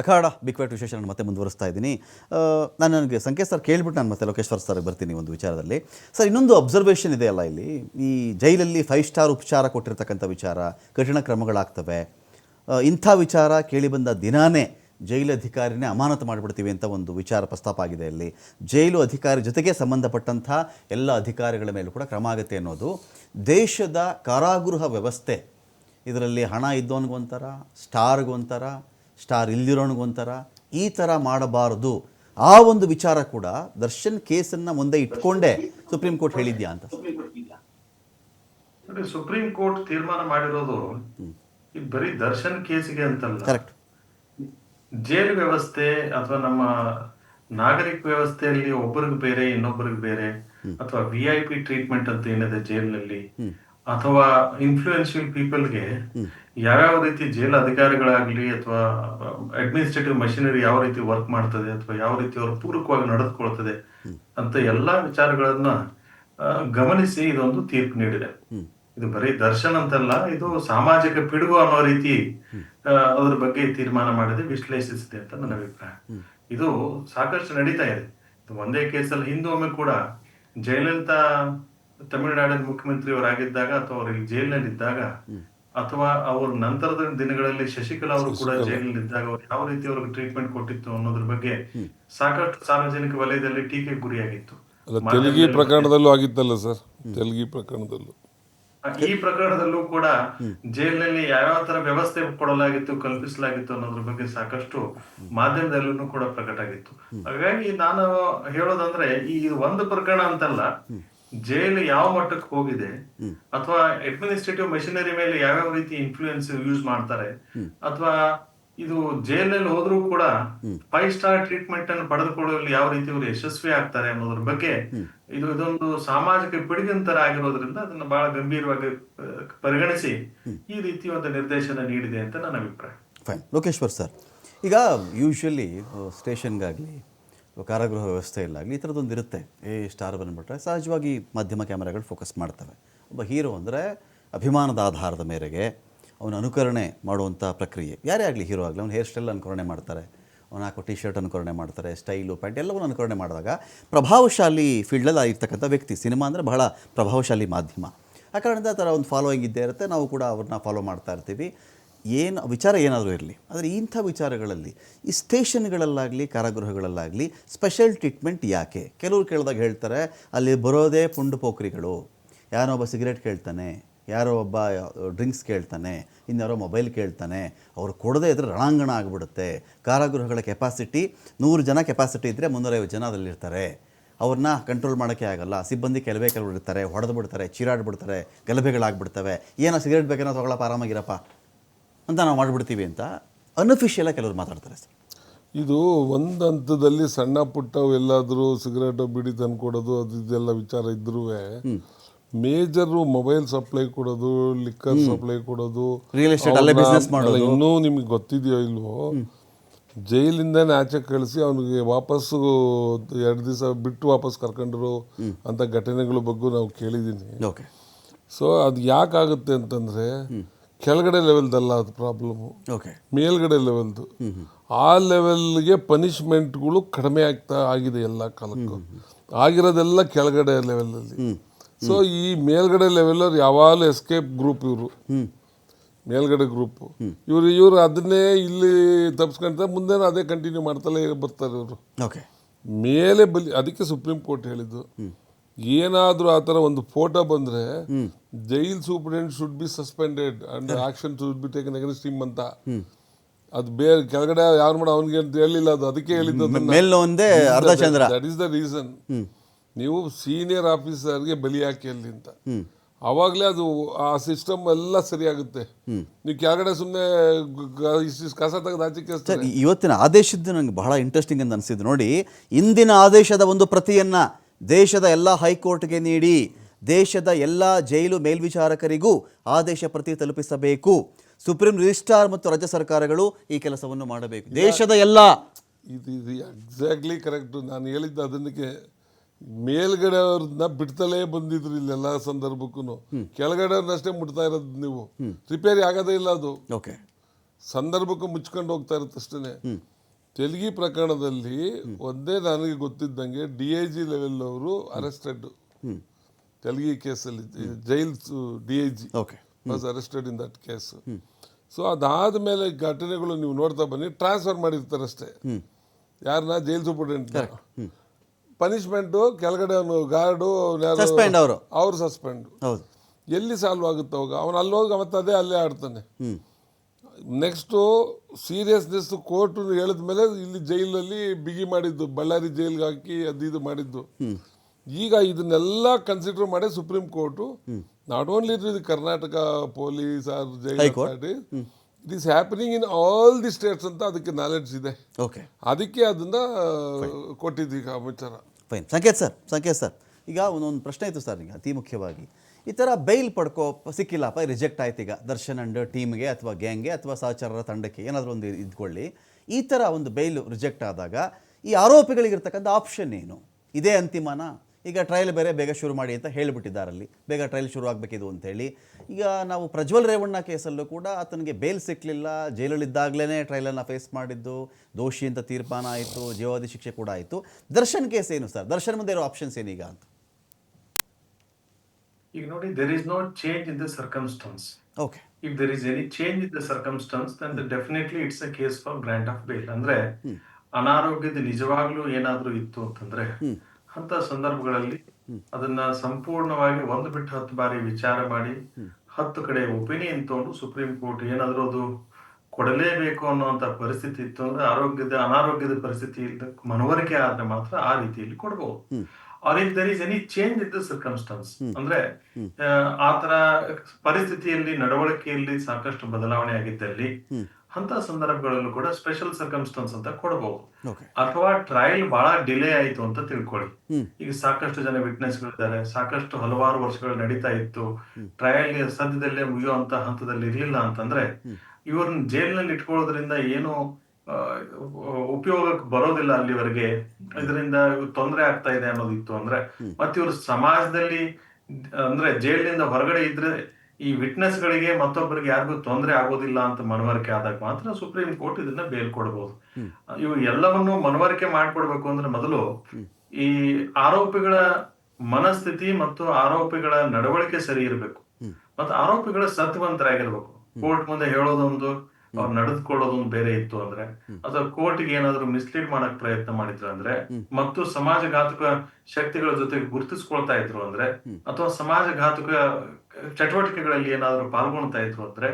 ಅಖಾಡ ಬಿಕ್ವೆಟ್ ವಿಶೇಷ ಮತ್ತೆ ಮುಂದುವರಿಸ್ತಾ ಇದ್ದೀನಿ. ನಾನು ನನಗೆ ಸಂಕೇತ್ ಸರ್ ಕೇಳಿಬಿಟ್ಟು ನಾನು ಮತ್ತೆ ಲೋಕೇಶ್ವರ್ ಸರ್ ಬರ್ತೀನಿ ಒಂದು ವಿಚಾರದಲ್ಲಿ. ಸರ್ ಇನ್ನೊಂದು ಅಬ್ಸರ್ವೇಷನ್ ಇದೆಯಲ್ಲ ಇಲ್ಲಿ. ಈ ಜೈಲಲ್ಲಿ ಫೈವ್ ಸ್ಟಾರ್ ಉಪಚಾರ ಕೊಟ್ಟಿರ್ತಕ್ಕಂಥ ವಿಚಾರ, ಕಠಿಣ ಕ್ರಮಗಳಾಗ್ತವೆ. ಇಂಥ ವಿಚಾರ ಕೇಳಿಬಂದ ದಿನಾನೇ ಜೈಲು ಅಧಿಕಾರಿನೇ ಅಮಾನತು ಮಾಡಿಬಿಡ್ತೀವಿ ಅಂತ ಒಂದು ವಿಚಾರ ಪ್ರಸ್ತಾಪ ಆಗಿದೆ ಇಲ್ಲಿ. ಜೈಲು ಅಧಿಕಾರಿ ಜೊತೆಗೆ ಸಂಬಂಧಪಟ್ಟಂಥ ಎಲ್ಲ ಅಧಿಕಾರಿಗಳ ಮೇಲೂ ಕೂಡ ಕ್ರಮ ಆಗುತ್ತೆ ಅನ್ನೋದು. ದೇಶದ ಕಾರಾಗೃಹ ವ್ಯವಸ್ಥೆ, ಇದರಲ್ಲಿ ಹಣ ಇದ್ದವನಿಗೊಂಥರ ಸ್ಟಾರ್ಗೊಂಥರ ಸ್ಟಾರ್ ಇಲ್ದಿರೋನಿಗೊಂಥರ ಈ ಥರ ಮಾಡಬಾರದು. ಆ ಒಂದು ವಿಚಾರ ಕೂಡ ದರ್ಶನ್ ಕೇಸನ್ನ ಮುಂದೆ ಇಟ್ಕೊಂಡೇ ಸುಪ್ರೀಂ ಕೋರ್ಟ್ ಹೇಳಿದ್ಯಾ ಅಂತ. ಸುಪ್ರೀಂ ಕೋರ್ಟ್ ತೀರ್ಮಾನ ಮಾಡಿರೋದು ಈ ಬರೀ ದರ್ಶನ್ ಕೇಸಿಗೆ ಅಂತಲ್ಲ. ಕರೆಕ್ಟ್ ಜೈಲು ವ್ಯವಸ್ಥೆ ಅಥವಾ ನಮ್ಮ ನಾಗರಿಕ ವ್ಯವಸ್ಥೆಯಲ್ಲಿ ಒಬ್ಬರಿಗೆ ಬೇರೆ ಇನ್ನೊಬ್ಬರಿಗೆ ಬೇರೆ ಅಥವಾ ವಿ ಐ ಪಿ ಟ್ರೀಟ್ಮೆಂಟ್ ಅಂತ ಏನಿದೆ ಜೈಲಿನಲ್ಲಿ ಅಥವಾ ಇನ್ಫ್ಲೂಯೆನ್ಷಿಯಲ್ ಪೀಪಲ್ಗೆ ಯಾವ್ಯಾವ ರೀತಿ ಜೈಲ್ ಅಧಿಕಾರಿಗಳಾಗ್ಲಿ ಅಥವಾ ಅಡ್ಮಿನಿಸ್ಟ್ರೇಟಿವ್ ಮಷಿನರಿ ಯಾವ ರೀತಿ ವರ್ಕ್ ಮಾಡ್ತದೆ ಅಥವಾ ಯಾವ ರೀತಿ ಅವರು ಪೂರಕವಾಗಿ ನಡೆದುಕೊಳ್ತದೆ ಅಂತ ಎಲ್ಲಾ ವಿಚಾರಗಳನ್ನ ಗಮನಿಸಿ ಇದೊಂದು ತೀರ್ಪು ನೀಡಿದೆ. ಇದು ಬರೀ ದರ್ಶನ್ ಅಂತಲ್ಲ ಇದು ಸಾಮಾಜಿಕ ಪಿಡುಗು ಅನ್ನೋ ರೀತಿ ಅದ್ರ ಬಗ್ಗೆ ತೀರ್ಮಾನ ಮಾಡಿದೆ ವಿಶ್ಲೇಷಿಸಿದೆ ಅಂತ ನನ್ನ ಅಭಿಪ್ರಾಯ. ಇದು ಸಾಕಷ್ಟು ನಡೀತಾ ಇದೆ. ಒಂದೇ ಕೇಸಲ್ಲಿ ಹಿಂದೊಮ್ಮೆ ಕೂಡ ಜಯಲಲಿತಾ ತಮಿಳುನಾಡಿನ ಮುಖ್ಯಮಂತ್ರಿಯವರಾಗಿದ್ದಾಗ ಅಥವಾ ಅವರು ಜೈಲಿನಲ್ಲಿದ್ದಾಗ ಜೈಲಿನಲ್ಲಿ ಇದ್ದಾಗ ಅಥವಾ ಅವ್ರ ನಂತರದ ದಿನಗಳಲ್ಲಿ ಶಶಿಕಲಾ ಅವರು ಕೂಡ ಜೈಲಿನಲ್ಲಿ ಇದ್ದಾಗ ಯಾವ ರೀತಿ ಅವ್ರಿಗೆ ಟ್ರೀಟ್ಮೆಂಟ್ ಕೊಟ್ಟಿತ್ತು ಅನ್ನೋದ್ರ ಬಗ್ಗೆ ಸಾಕಷ್ಟು ಸಾರ್ವಜನಿಕ ವಲಯದಲ್ಲಿ ಟೀಕೆ ಗುರಿಯಾಗಿತ್ತು. ತೆಲುಗಿ ಪ್ರಕರಣದಲ್ಲೂ ಆಗಿತ್ತಲ್ಲ ಸರ್? ತೆಲುಗಿ ಪ್ರಕರಣದಲ್ಲೂ. ಈ ಪ್ರಕರಣದಲ್ಲೂ ಕೂಡ ಜೈಲಿನಲ್ಲಿ ಯಾವ್ಯಾವ ತರ ವ್ಯವಸ್ಥೆ ಕೊಡಲಾಗಿತ್ತು ಕಲ್ಪಿಸಲಾಗಿತ್ತು ಅನ್ನೋದ್ರ ಬಗ್ಗೆ ಸಾಕಷ್ಟು ಮಾಧ್ಯಮದಲ್ಲೂ ಕೂಡ ಪ್ರಕಟ ಆಗಿತ್ತು ಹಾಗಾಗಿ ನಾನು ಹೇಳೋದಂದ್ರೆ ಈ ಒಂದು ಪ್ರಕರಣ ಅಂತಲ್ಲ ಜೈಲು ಯಾವ ಮಟ್ಟಕ್ಕೆ ಹೋಗಿದೆ ಅಥವಾ ಅಡ್ಮಿನಿಸ್ಟ್ರೇಟಿವ್ ಮೆಷಿನರಿ ಮೇಲೆ ಯಾವ್ಯಾವ ರೀತಿ ಇನ್ಫ್ಲೂಯೆನ್ಸ್ ಯೂಸ್ ಮಾಡ್ತಾರೆ ಅಥವಾ ಇದು ಜೈಲಲ್ಲಿ ಹೋದ್ರೂ ಕೂಡ ಫೈವ್ ಸ್ಟಾರ್ ಟ್ರೀಟ್ಮೆಂಟ್ ಅನ್ನು ಪಡೆದುಕೊಳ್ಳುವಲ್ಲಿ ಯಾವ ರೀತಿ ಇವರು ಯಶಸ್ವಿ ಆಗ್ತಾರೆ ಅನ್ನೋದ್ರ ಬಗ್ಗೆ ಇದು ಇದೊಂದು ಸಾಮಾಜಿಕ ಪಿಡುಗಿನ ತರ ಆಗಿರೋದ್ರಿಂದ ಅದನ್ನ ಬಹಳ ಗಂಭೀರವಾಗಿ ಪರಿಗಣಿಸಿ ಈ ರೀತಿ ಒಂದು ನಿರ್ದೇಶನ ನೀಡಿದೆ ಅಂತ ನನ್ನ ಅಭಿಪ್ರಾಯ. ಫೈನ್ ಲೋಕೇಶ್ವರ್ ಸರ್ ಈಗ ಯೂಶ್ವಲಿ ಸ್ಟೇಷನ್ಗಾಗಲಿ ಕಾರಾಗೃಹ ವ್ಯವಸ್ಥೆಯಲ್ಲಾಗಲಿ ಈ ಥರದ್ದೊಂದು ಇರುತ್ತೆ. ಏ ಸ್ಟಾರ್ ಬಂದ್ಬಿಟ್ರೆ ಸಹಜವಾಗಿ ಮಾಧ್ಯಮ ಕ್ಯಾಮರಾಗಳು ಫೋಕಸ್ ಮಾಡ್ತವೆ. ಒಬ್ಬ ಹೀರೋ ಅಂದರೆ ಅಭಿಮಾನದ ಆಧಾರದ ಮೇರೆಗೆ ಅವನ ಅನುಕರಣೆ ಮಾಡುವಂಥ ಪ್ರಕ್ರಿಯೆ. ಯಾರೇ ಆಗಲಿ ಹೀರೋ ಆಗಲಿ, ಅವ್ನು ಹೇರ್ ಸ್ಟೈಲ್ ಅನುಕರಣೆ ಮಾಡ್ತಾರೆ. ಅವನು ಹಾಕೋ ಟಿ ಶರ್ಟ್ ಅನುಕರಣೆ ಮಾಡ್ತಾರೆ, ಸ್ಟೈಲು, ಪ್ಯಾಂಟ್ ಎಲ್ಲವನ್ನು ಅನುಕರಣೆ ಮಾಡಿದಾಗ ಪ್ರಭಾವಶಾಲಿ ಫೀಲ್ಡಲ್ಲಿ ಆಗಿರ್ತಕ್ಕಂಥ ವ್ಯಕ್ತಿ, ಸಿನಿಮಾ ಅಂದರೆ ಬಹಳ ಪ್ರಭಾವಶಾಲಿ ಮಾಧ್ಯಮ. ಆ ಕಾರಣದಿಂದ ಆ ಥರ ಒಂದು ಫಾಲೋಯಿಂಗ್ ಇದ್ದೇ ಇರುತ್ತೆ. ನಾವು ಕೂಡ ಅವ್ರನ್ನ ಫಾಲೋ ಮಾಡ್ತಾ ಇರ್ತೀವಿ. ಏನು ವಿಚಾರ ಏನಾದರೂ ಇರಲಿ, ಆದರೆ ಇಂಥ ವಿಚಾರಗಳಲ್ಲಿ, ಈ ಸ್ಟೇಷನ್ಗಳಲ್ಲಾಗಲಿ, ಕಾರಾಗೃಹಗಳಲ್ಲಾಗಲಿ ಸ್ಪೆಷಲ್ ಟ್ರೀಟ್ಮೆಂಟ್ ಯಾಕೆ? ಕೆಲವರು ಕೇಳಿದಾಗ ಹೇಳ್ತಾರೆ, ಅಲ್ಲಿ ಬರೋದೇ ಪುಂಡು ಪೋಖ್ರಿಗಳು. ಯಾರೋ ಒಬ್ಬ ಸಿಗರೇಟ್ ಕೇಳ್ತಾನೆ, ಯಾರೋ ಒಬ್ಬ ಡ್ರಿಂಕ್ಸ್ ಕೇಳ್ತಾನೆ, ಇನ್ಯಾರೋ ಮೊಬೈಲ್ ಕೇಳ್ತಾನೆ, ಅವರು ಕೊಡದೇ ಇದ್ದರೆ ರಣಾಂಗಣ ಆಗಿಬಿಡುತ್ತೆ. ಕಾರಾಗೃಹಗಳ ಕೆಪಾಸಿಟಿ ನೂರು ಜನ ಕೆಪಾಸಿಟಿ ಇದ್ದರೆ ಮುನ್ನೂರೈವತ್ತು ಜನ ಅದರಲ್ಲಿರ್ತಾರೆ. ಅವ್ರನ್ನ ಕಂಟ್ರೋಲ್ ಮಾಡೋಕ್ಕೆ ಆಗಲ್ಲ. ಸಿಬ್ಬಂದಿ ಕೆಲವೇ ಕೆಲವರು ಇರ್ತಾರೆ ಹೊಡೆದು ಬಿಡ್ತಾರೆ ಚೀರಾಡ್ಬಿಡ್ತಾರೆ, ಗಲಭೆಗಳಾಗ್ಬಿಡ್ತವೆ. ಏನೋ ಸಿಗರೇಟ್ ಬೇಕೇನೋ ತೊಗೊಳಪ್ಪ, ಆರಾಮಾಗಿರಪ್ಪ. ಅಂತ ನಾವು ಮಾಡಿಬಿಡ್ತೀವಿ ಅಂತ ಅನ್ಅಫಿಷಿಯಲಾಗಿ ಕೆಲವರು ಮಾತಾಡ್ತಾರೆ ಸರ್. ಇದು ಒಂದು ಹಂತದಲ್ಲಿ ಸಣ್ಣ ಪುಟ್ಟ ಎಲ್ಲಾದರೂ ಸಿಗರೇಟು ಬಿಡಿ ತಂದ್ಕೊಡೋದು ಅದು ಇದೆಲ್ಲ ವಿಚಾರ ಇದ್ರೂ ಮೇಜರು ಮೊಬೈಲ್ ಸಪ್ಲೈ ಕೊಡೋದು ಲಿಕ್ಕರ್ ಸಪ್ಲೈ ಕೊಡೋದು ಅಲ್ಲೇ ಮಾಡೋದು. ಇನ್ನೂ ನಿಮಗೆ ಗೊತ್ತಿದೆಯೋ ಇಲ್ವೋ? ಜೈಲಿಂದನೇ ಆಚೆ ಕಳಿಸಿ ಅವನಿಗೆ ವಾಪಸ್ಸು ಎರಡು ದಿವಸ ಬಿಟ್ಟು ವಾಪಸ್ ಕರ್ಕೊಂಡ್ರು ಅಂತ ಘಟನೆಗಳ ಬಗ್ಗೆ ನಾವು ಕೇಳಿದ್ದೀನಿ. ಓಕೆ. ಸೊ ಅದು ಯಾಕಾಗುತ್ತೆ ಅಂತಂದರೆ ಕೆಳಗಡೆ ಲೆವೆಲ್ದಲ್ಲ ಅದು ಪ್ರಾಬ್ಲಮ್ಮು ಓಕೆ ಮೇಲ್ಗಡೆ ಲೆವೆಲ್ದು ಆ ಲೆವೆಲ್ಗೆ ಪನಿಷ್ಮೆಂಟ್ಗಳು ಕಡಿಮೆ ಆಗ್ತಾ ಆಗಿದೆ ಎಲ್ಲ ಕಾಲಕ್ಕೂ. ಆಗಿರೋದೆಲ್ಲ ಕೆಳಗಡೆ ಲೆವೆಲಲ್ಲಿ ಸೊ ಈ ಮೇಲ್ಗಡೆ ಲೆವೆಲ್ ಯಾವಾಗಲೂ ಎಸ್ಕೇಪ್ ಗ್ರೂಪ್ ಇವರು. ಮೇಲ್ಗಡೆ ಗ್ರೂಪ್ ಇವರು ಇವರು ಅದನ್ನೇ ಇಲ್ಲಿ ತಪ್ಪಿಸ್ಕೊಂತ ಮುಂದೆ ಅದೇ ಕಂಟಿನ್ಯೂ ಮಾಡ್ತಲೇ ಬರ್ತಾರೆ ಇವರು. ಓಕೆ ಮೇಲೆ ಬಲಿ ಅದಕ್ಕೆ ಸುಪ್ರೀಂ ಕೋರ್ಟ್ ಹೇಳಿದ್ದು. ಏನಾದರೂ ಆ ಥರ ಒಂದು ಫೋಟೋ ಬಂದರೆ jail superintendent should be suspended and action should be taken against him ಅಂತ. ಅದು ಬೇರೆ ಕೆಳಗಡೆ ಯಾರು ಮಾಡೋ ಅವನಿಗೆ ಅಂತ ಹೇಳಿಲ್ಲ ಅದು ಅದಕ್ಕೆ ಹೇಳಿದ್ದು ದಟ್ ಈಸ್ ದ ರೀಸನ್ ನೀವು ಸೀನಿಯರ್ ಆಫೀಸರ್ಗೆ ಬಲಿ ಹಾಕಿ ಅಲ್ಲಿ ಅಂತ. ಅವಾಗಲೇ ಅದು ಆ ಸಿಸ್ಟಮ್ ಎಲ್ಲ ಸರಿಯಾಗುತ್ತೆ. ನೀವು ಕೆಳಗಡೆ ಸುಮ್ಮನೆ ಕಸ ತೆಗೆದು ಆಚೆ ಇವತ್ತಿನ ಆದೇಶದ್ದು ನನಗೆ ಬಹಳ ಇಂಟ್ರೆಸ್ಟಿಂಗ್ ಅಂತ ಅನಿಸಿದ್ದು. ನೋಡಿ ಇಂದಿನ ಆದೇಶದ ಒಂದು ಪ್ರತಿಯನ್ನು ದೇಶದ ಎಲ್ಲ ಹೈಕೋರ್ಟ್ಗೆ ನೀಡಿ ದೇಶದ ಎಲ್ಲ ಜೈಲು ಮೇಲ್ವಿಚಾರಕರಿಗೂ ಆದೇಶ ಪ್ರತಿ ತಲುಪಿಸಬೇಕು. ಸುಪ್ರೀಂ ರಿಜಿಸ್ಟ್ರಾರ್ ಮತ್ತು ರಾಜ್ಯ ಸರ್ಕಾರಗಳು ಈ ಕೆಲಸವನ್ನು ಮಾಡಬೇಕು. ದೇಶದ ಎಲ್ಲ ಇದು ಇದು ಎಕ್ಸಾಕ್ಟ್ಲಿ ಕರೆಕ್ಟ್ ನಾನು ಹೇಳಿದ್ದು ಅದನ್ನಕ್ಕೆ ಮೇಲ್ಗಡೆ ಅವ್ರನ್ನ ಬಿಡ್ತಲೇ ಬಂದಿದ್ರು ಇಲ್ಲೆಲ್ಲ ಸಂದರ್ಭಕ್ಕೂ ಕೆಳಗಡೆ ಅವ್ರನ್ನಷ್ಟೇ ಮುಟ್ತಾ ಇರೋದು ನೀವು. ರಿಪೇರಿ ಆಗೋದೇ ಇಲ್ಲ ಅದು. ಓಕೆ ಸಂದರ್ಭಕ್ಕೆ ಮುಚ್ಕೊಂಡು ಹೋಗ್ತಾ ಇರುತ್ತೆ ಅಷ್ಟೇ ತೆಲಗಿ ಪ್ರಕರಣದಲ್ಲಿ ಒಂದೇ ನನಗೆ ಗೊತ್ತಿದ್ದಂಗೆ ಡಿ ಐ ಜಿ ಲೆವೆಲ್ ಅವರು ಅರೆಸ್ಟೆಡ್ ತೆಲಗಿ ಕೇಸಲ್ಲಿ jail D I G was arrested in that case so ಅದಾದ ಮೇಲೆ ಘಟನೆಗಳು ನೀವು ನೋಡ್ತಾ ಬನ್ನಿ. ಟ್ರಾನ್ಸ್ಫರ್ ಮಾಡಿರ್ತಾರೆ ಅಷ್ಟೇ. ಯಾರನ್ನ ಜೈಲ್ ಸೂಪರ್ಡೆಂಟ್ ಪನಿಷ್ಮೆಂಟು ಕೆಳಗಡೆ ಅವನು ಗಾರ್ಡು ಅವರು. ಸಸ್ಪೆಂಡ್ ಎಲ್ಲಿ ಸಾಲ್ವ್ ಆಗುತ್ತೆ? ಅವಾಗ ಅವನು ಅಲ್ಲಿ ಹೋಗಿ ಮತ್ತೆ ಅದೇ ಅಲ್ಲೇ ಆಡ್ತಾನೆ. ನೆಕ್ಸ್ಟು ಸೀರಿಯಸ್ನೆಸ್ ಕೋರ್ಟು ಹೇಳಿದ ಮೇಲೆ ಇಲ್ಲಿ ಜೈಲಲ್ಲಿ ಬಿಗಿ ಮಾಡಿದ್ದು ಬಳ್ಳಾರಿ ಜೈಲ್ಗೆ ಹಾಕಿ ಅದು ಇದು ಮಾಡಿದ್ದು. ಈಗ ಇದನ್ನೆಲ್ಲ ಕನ್ಸಿಡರ್ ಮಾಡಿ ಸುಪ್ರೀಂ ಕೋರ್ಟು ನಾಟ್ ಓನ್ಲಿ ಇದು Karnataka police or jail. It is happening in all the states ಅಂತ ಅದಕ್ಕೆ ನಾಲೆಡ್ಜ್ ಇದೆ. ಓಕೆ ಅದಕ್ಕೆ ಅದನ್ನ ಕೊಟ್ಟಿದ್ದೀಗ ಈಗ ವಿಚಾರ fine Sanket sir Sanket sir. ಈಗ ಒಂದೊಂದು ಪ್ರಶ್ನೆ ಇತ್ತು ಸರ್ ಈಗ ಅತಿ ಮುಖ್ಯವಾಗಿ. ಈ ಥರ ಬೈಲ್ ಪಡ್ಕೋ ಸಿಕ್ಕಿಲ್ಲಪ್ಪ ರಿಜೆಕ್ಟ್ ಆಯ್ತು ಈಗ. ದರ್ಶನ್ ಅಂಡ್ ಟೀಮ್ಗೆ ಅಥವಾ ಗ್ಯಾಂಗ್ಗೆ ಅಥವಾ ಸಹಚಾರರ ತಂಡಕ್ಕೆ ಏನಾದರೂ ಒಂದು ಇದ್ಕೊಳ್ಳಿ. ಈ ಥರ ಒಂದು ಬೈಲು ರಿಜೆಕ್ಟ್ ಆದಾಗ ಈ ಆರೋಪಿಗಳಿಗಿರ್ತಕ್ಕಂಥ ಆಪ್ಷನ್ ಏನು? ಇದೇ ಅಂತಿಮನ? ಈಗ ಟ್ರಯಲ್ ಬೇರೆ ಬೇಗ ಶುರು ಮಾಡಿ ಅಂತ ಹೇಳಿಬಿಟ್ಟಿದ್ದಾರಲ್ಲಿ. ಬೇಗ ಟ್ರಯಲ್ ಶುರು ಆಗಬೇಕಿದು ಅಂತೇಳಿ ಈಗ ನಾವು ಪ್ರಜ್ವಲ್ ರೇವಣ್ಣ ಕೇಸಲ್ಲೂ ಕೂಡ ಆತನಿಗೆ ಬೇಲ್ ಸಿಕ್ಕಲಿಲ್ಲ ಜೈಲಲ್ಲಿದ್ದಾಗಲೇ ಟ್ರಯಲನ್ನು ಫೇಸ್ ಮಾಡಿದ್ದು. ದೋಷಿ ಅಂತ ತೀರ್ಮಾನ ಆಯಿತು. ಜೀವಾವಧಿ ಶಿಕ್ಷೆ ಕೂಡ ಆಯಿತು. ದರ್ಶನ್ ಕೇಸ್ ಏನು ಸರ್ ದರ್ಶನ್ ಮುಂದೆ ಇರೋ ಆಪ್ಷನ್ಸ್ ಏನೀಗ ಅಂತ? ಈಗ ನೋಡಿ there is no change in the circumstances okay if there is any change in the circumstances then definitely it's a case for grant of bail ಅಂದ್ರೆ ಅನಾರೋಗ್ಯದ ನಿಜವಾಗ್ಲೂ ಏನಾದ್ರೂ ಇತ್ತು ಅಂತಂದ್ರೆ ಅಂತ ಸಂದರ್ಭಗಳಲ್ಲಿ ಅದನ್ನ ಸಂಪೂರ್ಣವಾಗಿ ಒಂದು ಬಿಟ್ಟು ಹತ್ತು ಬಾರಿ ವಿಚಾರ ಮಾಡಿ ಹತ್ತು ಕಡೆ ಒಪಿನಿಯನ್ ತಗೊಂಡು ಸುಪ್ರೀಂ ಕೋರ್ಟ್ ಏನಾದ್ರೂ ಅದು ಕೊಡಲೇಬೇಕು ಅನ್ನುವಂತ ಪರಿಸ್ಥಿತಿ ಇತ್ತು ಅಂದ್ರೆ ಆರೋಗ್ಯದ ಅನಾರೋಗ್ಯದ ಪರಿಸ್ಥಿತಿ ಮನವರಿಕೆ ಆದ್ರೆ ಮಾತ್ರ ಆ ರೀತಿಯಲ್ಲಿ ಕೊಡಬಹುದು or if there is any change in the circumstances ಅಂದ್ರೆ ಆ, ಆತರ ಪರಿಸ್ಥಿತಿಯಲ್ಲಿ ನಡವಳಿಕೆಯಲ್ಲಿ ಸಾಕಷ್ಟು ಬದಲಾವಣೆ ಆಗಿದ್ದಲ್ಲಿ ಅಂತ ಸಂದರ್ಭಗಳಲ್ಲೂ ಕೂಡ ಸ್ಪೆಷಲ್ ಸರ್ಕಮ್ಸ್ಟನ್ಸ್ ಅಂತ ಕೊಡಬಹುದು ಅಥವಾ ಟ್ರಯಲ್ ಬಹಳ ಡಿಲೇ ಆಯ್ತು ಅಂತ ತಿಳ್ಕೊಳ್ಳಿ. ಈಗ ಸಾಕಷ್ಟು ಜನ ವಿಟ್ನೆಸ್ ಗಳಿದ್ದಾರೆ ಸಾಕಷ್ಟು ಹಲವಾರು ವರ್ಷಗಳು ನಡೀತಾ ಇತ್ತು. ಟ್ರಯಲ್ ಸದ್ಯದಲ್ಲೇ ಮುಗಿಯುವಂತ ಹಂತದಲ್ಲಿ ಇರ್ಲಿಲ್ಲ ಅಂತಂದ್ರೆ ಇವ್ರನ್ನ ಜೈಲಿನಲ್ಲಿ ಇಟ್ಕೊಳ್ಳೋದ್ರಿಂದ ಏನು ಉಪಯೋಗಕ್ಕೆ ಬರೋದಿಲ್ಲ ಅಲ್ಲಿವರೆಗೆ. ಇದರಿಂದ ತೊಂದರೆ ಆಗ್ತಾ ಇದೆ ಅನ್ನೋದಿತ್ತು ಅಂದ್ರೆ ಮತ್ತೆ ಇವರು ಸಮಾಜದಲ್ಲಿ ಅಂದ್ರೆ ಜೈಲಿನಿಂದ ಹೊರಗಡೆ ಇದ್ರೆ ಈ ವಿಟ್ನೆಸ್ ಗಳಿಗೆ ಮತ್ತೊಬ್ಬರಿಗೆ ಯಾರಿಗೂ ತೊಂದರೆ ಆಗೋದಿಲ್ಲ ಅಂತ ಮನವರಿಕೆ ಆದಾಗ ಮಾತ್ರ ಸುಪ್ರೀಂ ಕೋರ್ಟ್ ಇದನ್ನ ಬೇಲ್ ಕೊಡಬಹುದು ಇವು ಎಲ್ಲವನ್ನು ಮನವರಿಕೆ ಮಾಡ್ಕೊಡ್ಬೇಕು ಅಂದ್ರೆ ಮೊದಲು ಈ ಆರೋಪಿಗಳ ಮನಸ್ಥಿತಿ ಮತ್ತು ಆರೋಪಿಗಳ ನಡವಳಿಕೆ ಸರಿ ಇರಬೇಕು. ಮತ್ತು ಆರೋಪಿಗಳ ಸತ್ವಂತರಾಗಿರ್ಬೇಕು ಕೋರ್ಟ್ ಮುಂದೆ ಹೇಳೋದೊಂದು ಅವ್ರು ನಡೆದುಕೊಳ್ಳೋದೊಂದು ಬೇರೆ ಇತ್ತು ಅಂದ್ರೆ ಅಥವಾ ಕೋರ್ಟ್ಗೆ ಏನಾದ್ರು ಮಿಸ್ಲೀಡ್ ಮಾಡಕ್ ಪ್ರಯತ್ನ ಮಾಡಿದ್ರು ಅಂದ್ರೆ ಮತ್ತು ಸಮಾಜಘಾತಕ ಶಕ್ತಿಗಳ ಜೊತೆಗೆ ಗುರುತಿಸ್ಕೊಳ್ತಾ ಇದ್ರು ಅಂದ್ರೆ ಅಥವಾ ಸಮಾಜಘಾತಕ ಚಟುವಟಿಕೆಗಳಲ್ಲಿ ಏನಾದ್ರು ಪಾಲ್ಗೊಳ್ತಾ ಇದ್ರು ಅಂದ್ರೆ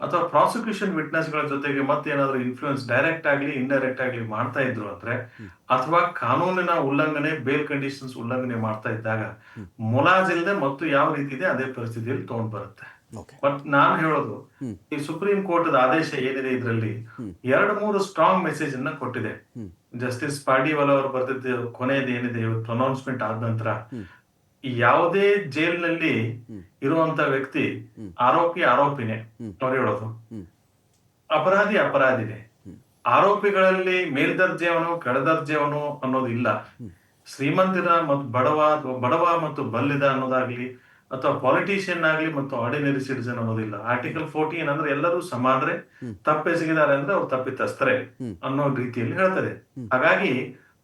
ಅಥವಾ ಪ್ರಾಸಿಕ್ಯೂಷನ್ ವಿಟ್ನೆಸ್ಗಳ ಜೊತೆಗೆ ಮತ್ತೆ ಏನಾದ್ರು ಇನ್ಫ್ಲೂಯೆನ್ಸ್ ಡೈರೆಕ್ಟ್ ಆಗ್ಲಿ ಇಂಡೈರೆಕ್ಟ್ ಆಗ್ಲಿ ಮಾಡ್ತಾ ಇದ್ರು ಅಂದ್ರೆ ಅಥವಾ ಕಾನೂನಿನ ಉಲ್ಲಂಘನೆ ಬೇಲ್ ಕಂಡೀಷನ್ಸ್ ಉಲ್ಲಂಘನೆ ಮಾಡ್ತಾ ಇದ್ದಾಗ ಮುಲಾಜಿಲ್ದೆ ಮತ್ತು ಯಾವ ರೀತಿ ಇದೆ ಅದೇ ಪರಿಸ್ಥಿತಿಯಲ್ಲಿ ತಗೊಂಡ್ ಬರುತ್ತೆ. ಬಟ್ ನಾನು ಹೇಳೋದು ಈ ಸುಪ್ರೀಂ ಕೋರ್ಟ್ ಆದೇಶ ಏನಿದೆ ಇದರಲ್ಲಿ ಎರಡು ಮೂರು ಸ್ಟ್ರಾಂಗ್ ಮೆಸೇಜ್ ಅನ್ನ ಕೊಟ್ಟಿದೆ. ಜಸ್ಟಿಸ್ ಪಾಡಿವಾಲ ಅವರು ಬರ್ತಿದ್ದ ಕೊನೆಯದು ಏನಿದೆ ಪ್ರೊನೌನ್ಸ್ಮೆಂಟ್ ಆದ ನಂತರ ಯಾವುದೇ ಜೈಲ್ನಲ್ಲಿ ಇರುವಂತ ವ್ಯಕ್ತಿ ಆರೋಪಿ ಆರೋಪಿನೇ. ಅವ್ರು ಹೇಳೋದು ಅಪರಾಧಿ ಅಪರಾಧಿನೇ. ಆರೋಪಿಗಳಲ್ಲಿ ಮೇಲ್ದರ್ಜೆಯವನು ಕೆಳದರ್ಜೆಯವನು ಅನ್ನೋದಿಲ್ಲ. ಶ್ರೀಮಂತಿನ ಮತ್ತು ಬಡವ ಅಥವಾ ಬಡವ ಮತ್ತು ಬಲ್ಲಿದ ಅನ್ನೋದಾಗ್ಲಿ ಅಥವಾ ಪಾಲಿಟಿಷಿಯನ್ ಆಗ್ಲಿ ಮತ್ತು ಆರ್ಡಿನರಿ ಸಿಟಿಸನ್ ಅನ್ನೋದಿಲ್ಲ. ಆರ್ಟಿಕಲ್ ಫೋರ್ಟೀನ್ ಅಂದ್ರೆ ಎಲ್ಲರೂ ಸಮಾದ್ರೆ ತಪ್ಪೆಸಗಿದ್ದಾರೆ ಅಂದ್ರೆ ಅವ್ರು ತಪ್ಪಿತಸ್ಥರೆ ಅನ್ನೋ ರೀತಿಯಲ್ಲಿ ಹೇಳ್ತದೆ. ಹಾಗಾಗಿ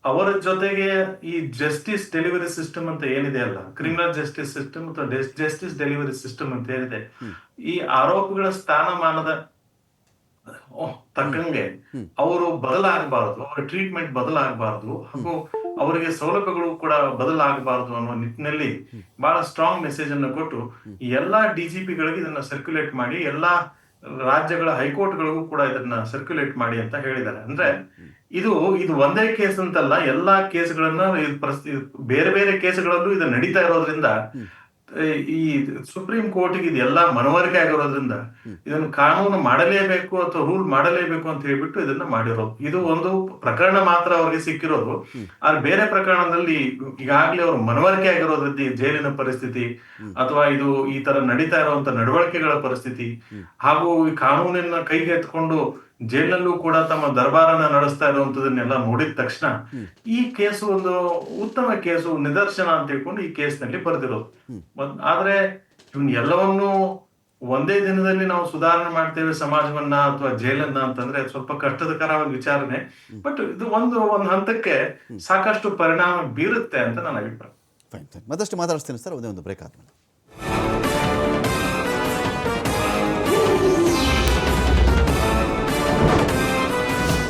ಅವರ ಜೊತೆಗೆ ಈ ಜಸ್ಟಿಸ್ ಡೆಲಿವರಿ ಸಿಸ್ಟಮ್ ಅಂತ ಏನಿದೆ ಅಲ್ಲ ಕ್ರಿಮಿನಲ್ ಜಸ್ಟಿಸ್ ಸಿಸ್ಟಮ್ ಅಥವಾ ಜಸ್ಟಿಸ್ ಡೆಲಿವರಿ ಸಿಸ್ಟಮ್ ಅಂತ ಏನಿದೆ ಈ ಆರೋಪಿಗಳ ಸ್ಥಾನಮಾನದ ತಕ್ಕಂಗೆ ಅವರು ಬದಲಾಗಬಾರದು ಅವರ ಟ್ರೀಟ್ಮೆಂಟ್ ಬದಲಾಗಬಾರದು. ಹಾಗೂ ಅವರಿಗೆ ಸೌಲಭ್ಯಗಳು ಕೂಡ ಬದಲಾಗಬಾರದು ಅನ್ನೋ ನಿಟ್ಟಿನಲ್ಲಿ ಬಹಳ ಸ್ಟ್ರಾಂಗ್ ಮೆಸೇಜ್ ಅನ್ನು ಕೊಟ್ಟು ಎಲ್ಲಾ ಡಿಜಿಪಿಗಳಿಗೆ ಇದನ್ನ ಸರ್ಕ್ಯುಲೇಟ್ ಮಾಡಿ ಎಲ್ಲಾ ರಾಜ್ಯಗಳ ಹೈಕೋರ್ಟ್ಗಳಿಗೂ ಕೂಡ ಇದನ್ನ ಸರ್ಕ್ಯುಲೇಟ್ ಮಾಡಿ ಅಂತ ಹೇಳಿದ್ದಾರೆ. ಅಂದ್ರೆ ಇದು ಇದು ಒಂದೇ ಕೇಸ್ ಅಂತಲ್ಲ ಎಲ್ಲಾ ಕೇಸ್ಗಳನ್ನ ಬೇರೆ ಬೇರೆ ಕೇಸ್ಗಳಲ್ಲೂ ಇದು ನಡೀತಾ ಇರೋದ್ರಿಂದ ಈ ಸುಪ್ರೀಂ ಕೋರ್ಟ್ಗೆ ಇದೆಲ್ಲ ಮನವರಿಕೆ ಆಗಿರೋದ್ರಿಂದ ಇದನ್ನು ಕಾನೂನು ಮಾಡಲೇಬೇಕು ಅಥವಾ ರೂಲ್ ಮಾಡಲೇಬೇಕು ಅಂತ ಹೇಳ್ಬಿಟ್ಟು ಇದನ್ನ ಮಾಡಿರೋದು. ಇದು ಒಂದು ಪ್ರಕರಣ ಮಾತ್ರ ಅವ್ರಿಗೆ ಸಿಕ್ಕಿರೋದು. ಆದ್ರೆ ಬೇರೆ ಪ್ರಕರಣದಲ್ಲಿ ಈಗಾಗಲೇ ಅವ್ರ ಮನವರಿಕೆ ಆಗಿರೋದ್ರಿಂದ ಜೈಲಿನ ಪರಿಸ್ಥಿತಿ ಅಥವಾ ಇದು ಈ ತರ ನಡೀತಾ ಇರುವಂತ ನಡವಳಿಕೆಗಳ ಪರಿಸ್ಥಿತಿ ಹಾಗೂ ಈ ಕಾನೂನಿನ ಕೈಗೆ ಎತ್ಕೊಂಡು ಜೈಲಲ್ಲೂ ಕೂಡ ತಮ್ಮ ದರ್ಬಾರನ್ನ ನಡೆಸ್ತಾ ಇರುವಂತದನ್ನೆಲ್ಲ ನೋಡಿದ ತಕ್ಷಣ ಈ ಕೇಸು ಒಂದು ಉತ್ತಮ ಕೇಸು ನಿದರ್ಶನ ಅಂತ ಹೇಳ್ಕೊಂಡು ಈ ಕೇಸ್ನಲ್ಲಿ ಬರೆದಿರೋದು. ಆದ್ರೆ ಇವನ್ ಎಲ್ಲವನ್ನೂ ಒಂದೇ ದಿನದಲ್ಲಿ ನಾವು ಸುಧಾರಣೆ ಮಾಡ್ತೇವೆ ಸಮಾಜವನ್ನ ಅಥವಾ ಜೈಲನ್ನ ಅಂತಂದ್ರೆ ಸ್ವಲ್ಪ ಕಷ್ಟದಕರವಾದ ವಿಚಾರಣೆ ಬಟ್ ಇದು ಒಂದು ಒಂದು ಹಂತಕ್ಕೆ ಸಾಕಷ್ಟು ಪರಿಣಾಮ ಬೀರುತ್ತೆ ಅಂತ ನನ್ನ ಅಭಿಪ್ರಾಯ. ಮತ್ತಷ್ಟು ಮಾತಾಡಿಸ್ತೇನೆ ಸರ್ ಒಂದೇ ಒಂದು ಬ್ರೇಕ್ ಆದಮೇಲೆ.